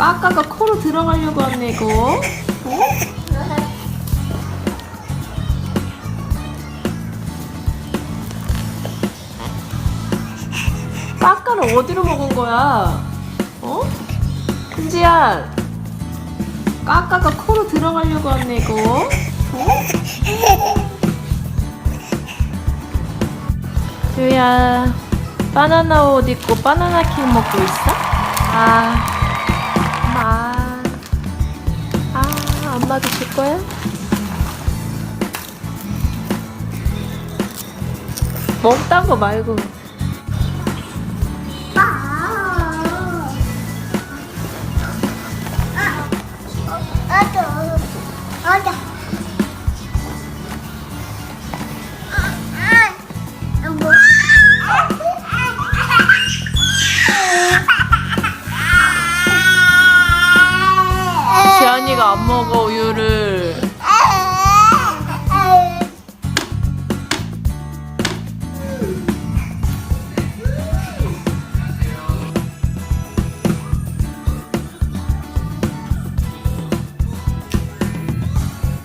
까까가 코로 들어가려고 하네 이거. 까까를 어디로 먹은 거야? 어? 은지야, 까까가 코로 들어가려고 하네 이거. 주야, 바나나 옷 입고 바나나 킥 먹고 있어? 아, 아, 아, 줄 거야? 먹던 거 말고. 지안이가 안 먹어.